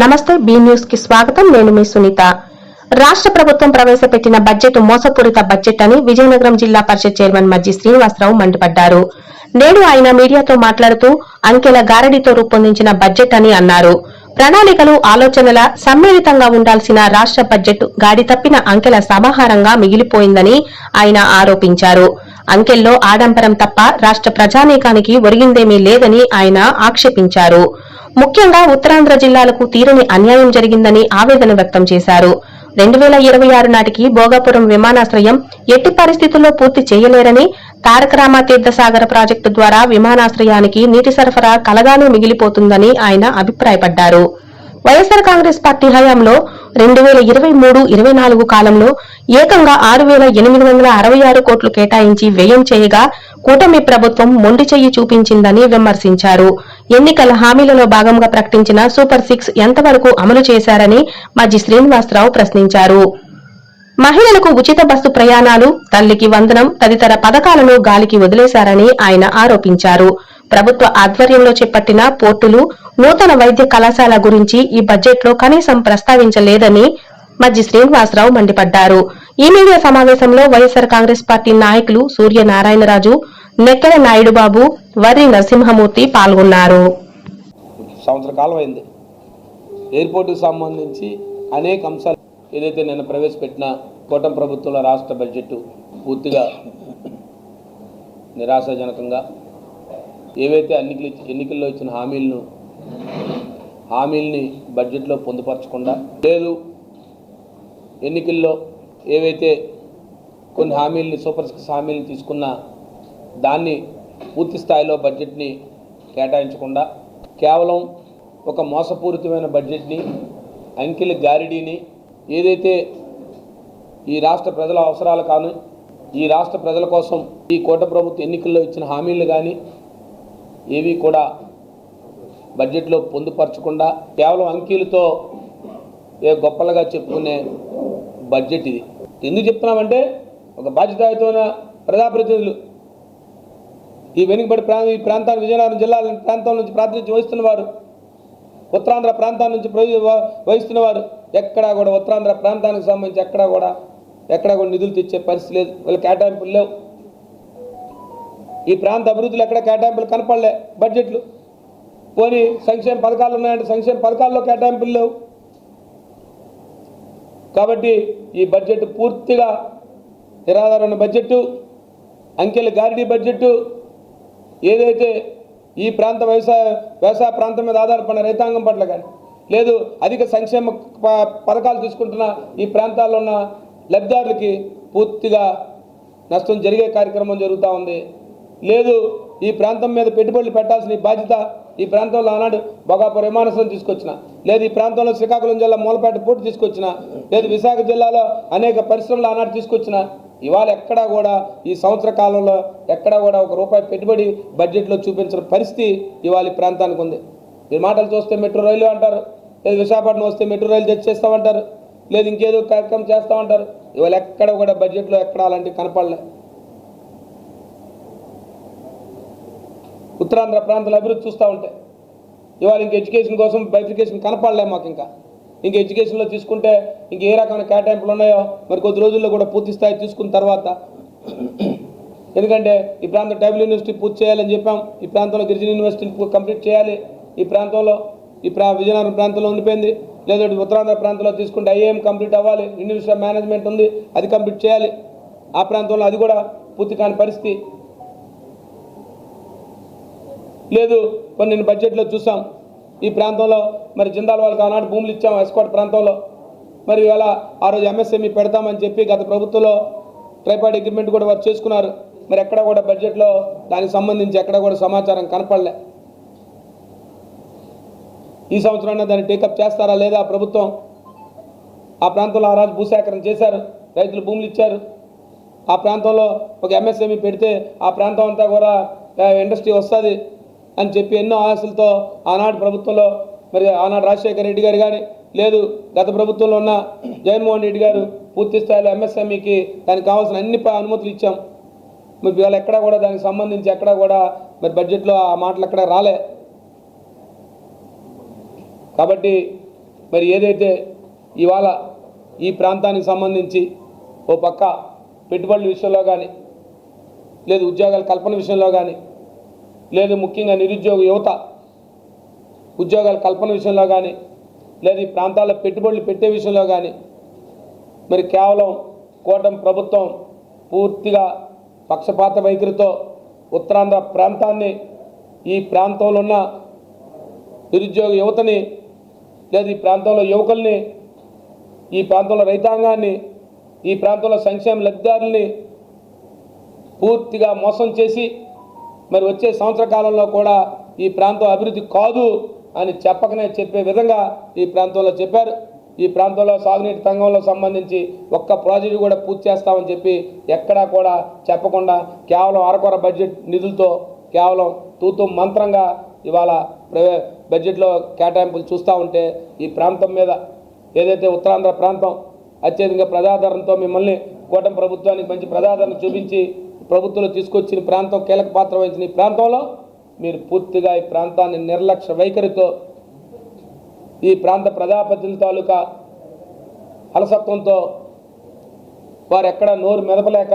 నమస్తే బి న్యూస్కి స్వాగతం. నేను మీ సునీత. రాష్ట్ర ప్రభుత్వం ప్రవేశపెట్టిన బడ్జెట్ మోసపూరిత బడ్జెట్ అని విజయనగరం జిల్లా పరిషత్ చైర్మన్ మజ్జి శ్రీనివాసరావు మండిపడ్డారు. నేడు ఆయన మీడియాతో మాట్లాడుతూ అంకెల గారడితో రూపొందించిన బడ్జెట్ అని అన్నారు. ప్రణాళికలు ఆలోచనల సమ్మిళితంగా ఉండాల్సిన రాష్ట్ర బడ్జెట్ గాడి తప్పిన అంకెల సమాహారంగా మిగిలిపోయిందని ఆయన ఆరోపించారు. అంకెల్లో ఆడంబరం తప్ప రాష్ట్ర ప్రజానీకానికి ఒరిగిందేమీ లేదని ఆయన ఆక్షేపించారు. ముఖ్యంగా ఉత్తరాంధ్ర జిల్లాలకు తీరని అన్యాయం జరిగిందని ఆవేదన వ్యక్తం చేశారు. రెండు వేల ఇరవై ఆరు నాటికి భోగాపురం విమానాశ్రయం ఎట్టి పరిస్థితుల్లో పూర్తి చేయలేరని తారక రామ తీర్థసాగర ప్రాజెక్టు ద్వారా విమానాశ్రయానికి నీటి సరఫరా కలగానే మిగిలిపోతుందని ఆయన అభిప్రాయపడ్డారు. వైఎస్సార్ కాంగ్రెస్ పార్టీ హయాంలో రెండు వేల ఇరవై మూడు ఇరవై నాలుగు కాలంలో ఏకంగా ఆరు వేల ఎనిమిది వందల అరవై ఆరు కోట్లు కేటాయించి వ్యయం చేయగా కూటమి ప్రభుత్వం మొండి చెయ్యి చూపించిందని విమర్శించారు. ఎన్నికల హామీలలో భాగంగా ప్రకటించిన సూపర్ సిక్స్ ఎంతవరకు అమలు చేశారని మజ్జి శ్రీనివాసరావు ప్రశ్నించారు. మహిళలకు ఉచిత బస్సు ప్రయాణాలు తల్లికి వందనం తదితర పథకాలను గాలికి వదిలేశారని ఆయన ఆరోపించారు. ప్రభుత్వ ఆధ్వర్యంలో చేపట్టిన పోర్టులు నూతన వైద్య కళాశాల గురించి ఈ బడ్జెట్లో కనీసం ప్రస్తావించలేదని మజ్జి శ్రీనివాసరావు మండిపడ్డారు. ఈ మీడియా సమావేశంలో వైఎస్సార్ కాంగ్రెస్ పార్టీ నాయకులు సూర్యనారాయణరాజు నెక్కల నాయుడు బాబు వర్రి నరసింహమూర్తి పాల్గొన్నారు. సంవత్సర కాలం అయింది. ఎయిర్పోర్టుకు సంబంధించి అనేక అంశాలు ఏదైతే నిన్న ప్రవేశపెట్టిన కూటమి ప్రభుత్వంలో రాష్ట్ర బడ్జెట్ పూర్తిగా నిరాశాజనకంగా ఏవైతే అన్నికలు ఎన్నికల్లో ఇచ్చిన హామీలను హామీల్ని బడ్జెట్లో పొందుపరచకుండా లేదు. ఎన్నికల్లో ఏవైతే కొన్ని హామీల్ని సూపర్ సిక్స్ హామీలు తీసుకున్న దాన్ని పూర్తి స్థాయిలో బడ్జెట్ని కేటాయించకుండా కేవలం ఒక మోసపూరితమైన బడ్జెట్ని అంకిల గారిడీని ఏదైతే ఈ రాష్ట్ర ప్రజల అవసరాలు కానీ ఈ రాష్ట్ర ప్రజల కోసం ఈ కోట ప్రభుత్వ ఎన్నికల్లో ఇచ్చిన హామీలు కానీ ఏవి కూడా బడ్జెట్లో పొందుపరచకుండా కేవలం అంకీలతో ఏ గొప్పలుగా చెప్పుకునే బడ్జెట్ ఇది. ఎందుకు చెప్తున్నామంటే ఒక బాధ్యతాయుతమైన ప్రజాప్రతినిధులు ఈ వెనుకబడి ప్రాంత ఈ ప్రాంతాన్ని విజయనగరం జిల్లా ప్రాంతం నుంచి ప్రాతినిధ్యం వహిస్తున్న వారు ఉత్తరాంధ్ర ప్రాంతం నుంచి వహిస్తున్నవారు వహిస్తున్న వారు ఎక్కడా కూడా ఉత్తరాంధ్ర ప్రాంతానికి సంబంధించి ఎక్కడా కూడా ఎక్కడా కూడా నిధులు తెచ్చే పరిస్థితి లేదు. వీళ్ళ కేటాయింపులు లేవు. ఈ ప్రాంత అభివృద్ధిలో ఎక్కడ కేటాయింపులు కనపడలే బడ్జెట్లు. పోనీ సంక్షేమ పథకాలు ఉన్నాయంటే సంక్షేమ పథకాల్లో కేటాయింపులు లేవు. కాబట్టి ఈ బడ్జెట్ పూర్తిగా నిరాధారణ బడ్జెట్ అంకెల గారిడీ బడ్జెట్ ఏదైతే ఈ ప్రాంత వ్యవసాయ వ్యవసాయ ప్రాంతం మీద ఆధారపడిన రైతాంగం పట్ల కానీ లేదు అధిక సంక్షేమ ప- పథకాలు తీసుకుంటున్న ఈ ప్రాంతాల్లో ఉన్న లబ్ధిదారులకి పూర్తిగా నష్టం జరిగే కార్యక్రమం జరుగుతూ ఉంది. లేదు ఈ ప్రాంతం మీద పెట్టుబడులు పెట్టాల్సిన బాధ్యత ఈ ప్రాంతంలో ఆనాడు బొగాపురం విమానాశ్రయం తీసుకొచ్చిన. లేదు ఈ ప్రాంతంలో శ్రీకాకుళం జిల్లా మూలపేట పోటీ తీసుకొచ్చిన. లేదు విశాఖ జిల్లాలో అనేక పరిశ్రమలు ఆనాడు తీసుకొచ్చిన. ఇవాళ ఎక్కడా కూడా ఈ సంవత్సర కాలంలో ఎక్కడా కూడా ఒక రూపాయి పెట్టుబడి బడ్జెట్లో చూపించిన పరిస్థితి ఇవాళ ఈ ప్రాంతానికి ఉంది. ఈ మాటలు చూస్తే మెట్రో రైలు అంటారు లేదు విశాఖపట్నం వస్తే మెట్రో రైలు తెచ్చేస్తామంటారు లేదు ఇంకేదో కార్యక్రమం చేస్తామంటారు. ఇవాళ ఎక్కడ కూడా బడ్జెట్లో ఎక్కడ అలాంటివి కనపడలే. ఉత్తరాంధ్ర ప్రాంతాల అభివృద్ధి చూస్తూ ఉంటే. ఇవాళ ఇంక ఎడ్యుకేషన్ కోసం బైఫికేషన్ కనపడలే మాకు ఇంకా. ఇంక ఎడ్యుకేషన్లో తీసుకుంటే ఇంక ఏ రకమైన కేటాయింపులు ఉన్నాయో మరి కొద్ది రోజుల్లో కూడా పూర్తి స్థాయి తీసుకున్న తర్వాత. ఎందుకంటే ఈ ప్రాంతం ట్రైబల్ యూనివర్సిటీ పూర్తి చేయాలని చెప్పాం. ఈ ప్రాంతంలో గిరిజన యూనివర్సిటీని కంప్లీట్ చేయాలి. ఈ ప్రాంతంలో ఈ ప్రా విజయనగరం ప్రాంతంలో ఉండిపోయింది. లేదా ఉత్తరాంధ్ర ప్రాంతంలో తీసుకుంటే ఐఏఎం కంప్లీట్ అవ్వాలి. యూనివర్సిటీ మేనేజ్మెంట్ ఉంది. అది కంప్లీట్ చేయాలి. ఆ ప్రాంతంలో అది కూడా పూర్తి కాని పరిస్థితి. లేదు కొన్ని బడ్జెట్లో చూసాం. ఈ ప్రాంతంలో మరి జిందాల్ వాళ్ళకి ఆనాడు భూములు ఇచ్చాం ఎస్కోట్ ప్రాంతంలో. మరి ఇవాళ ఆ రోజు ఎంఎస్ఎంఈ పెడతామని చెప్పి గత ప్రభుత్వంలో ట్రైపాడ్ అగ్రిమెంట్ కూడా వారు చేసుకున్నారు. మరి ఎక్కడ కూడా బడ్జెట్లో దానికి సంబంధించి ఎక్కడ కూడా సమాచారం కనపడలే. ఈ సంవత్సరం దాన్ని టేకప్ చేస్తారా లేదా ప్రభుత్వం? ఆ ప్రాంతంలో ఆ రోజు భూసేకరణ చేశారు రైతులు భూములు ఇచ్చారు. ఆ ప్రాంతంలో ఒక ఎంఎస్ఎంఈ పెడితే ఆ ప్రాంతం అంతా కూడా ఇండస్ట్రీ వస్తుంది. అని చెప్పి ఎన్నో ఆశలతో ఆనాడు ప్రభుత్వంలో మరి ఆనాడు రాజశేఖర రెడ్డి గారు కానీ లేదు గత ప్రభుత్వంలో ఉన్న జగన్మోహన్ రెడ్డి గారు పూర్తి స్థాయిలో ఎంఎస్ఎంఈకి దానికి కావాల్సిన అన్ని అనుమతులు ఇచ్చాం. మరి ఇవాళ ఎక్కడా కూడా దానికి సంబంధించి ఎక్కడా కూడా మరి బడ్జెట్లో ఆ మాటలు ఎక్కడ రాలే. కాబట్టి మరి ఏదైతే ఇవాళ ఈ ప్రాంతానికి సంబంధించి ఓ పక్క పెట్టుబడుల విషయంలో కానీ లేదు ఉద్యోగాల కల్పన విషయంలో కానీ లేదు ముఖ్యంగా నిరుద్యోగ యువత ఉద్యోగాల కల్పన విషయంలో కానీ లేదా ఈ ప్రాంతాల్లో పెట్టుబడులు పెట్టే విషయంలో కానీ మరి కేవలం కూటమి ప్రభుత్వం పూర్తిగా పక్షపాత వైఖరితో ఉత్తరాంధ్ర ప్రాంతాన్ని ఈ ప్రాంతంలో ఉన్న నిరుద్యోగ యువతని లేదా ఈ ప్రాంతంలో యువకుల్ని ఈ ప్రాంతంలో రైతాంగాన్ని ఈ ప్రాంతంలో సంక్షేమ లబ్ధిదారుల్ని పూర్తిగా మోసం చేసి మరి వచ్చే సంవత్సర కాలంలో కూడా ఈ ప్రాంతం అభివృద్ధి కాదు అని చెప్పకనే చెప్పే విధంగా ఈ ప్రాంతంలో చెప్పారు. ఈ ప్రాంతంలో సాగునీటి రంగంలో సంబంధించి ఒక్క ప్రాజెక్టు కూడా పూర్తి చేస్తామని చెప్పి ఎక్కడా కూడా చెప్పకుండా కేవలం అరకొర బడ్జెట్ నిధులతో కేవలం తూతు మంత్రంగా ఇవాళ ప్రవే బడ్జెట్లో కేటాయింపులు చూస్తూ ఉంటే ఈ ప్రాంతం మీద ఏదైతే ఉత్తరాంధ్ర ప్రాంతం అత్యధిక ప్రజాదరణతో మిమ్మల్ని కూటమి ప్రభుత్వానికి మంచి ప్రజాదరణ చూపించి ప్రభుత్వంలో తీసుకొచ్చిన ప్రాంతం కీలక పాత్ర వహించిన ఈ ప్రాంతంలో మీరు పూర్తిగా ఈ ప్రాంతాన్ని నిర్లక్ష్య వైఖరితో ఈ ప్రాంత ప్రజాప్రతినిధుల తాలూకా అలసత్వంతో వారు ఎక్కడ నోరు మెదపలేక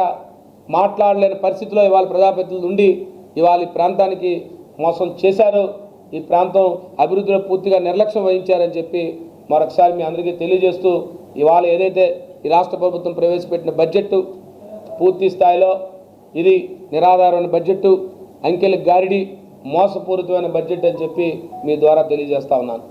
మాట్లాడలేని పరిస్థితిలో ఇవాళ ప్రజాప్రతినిధులు ఉండి ఇవాళ ఈ ప్రాంతానికి మోసం చేశారు. ఈ ప్రాంతం అభివృద్ధిలో పూర్తిగా నిర్లక్ష్యం వహించారని చెప్పి మరొకసారి మీ అందరికీ తెలియజేస్తూ ఇవాళ ఏదైతే ఈ రాష్ట్ర ప్రభుత్వం ప్రవేశపెట్టిన బడ్జెట్ పూర్తి స్థాయిలో ఇది నిరాధారమైన బడ్జెట్ అంకెల గారిడి మోసపూరితమైన బడ్జెట్ అని చెప్పి మీ ద్వారా తెలియజేస్తా ఉన్నాను.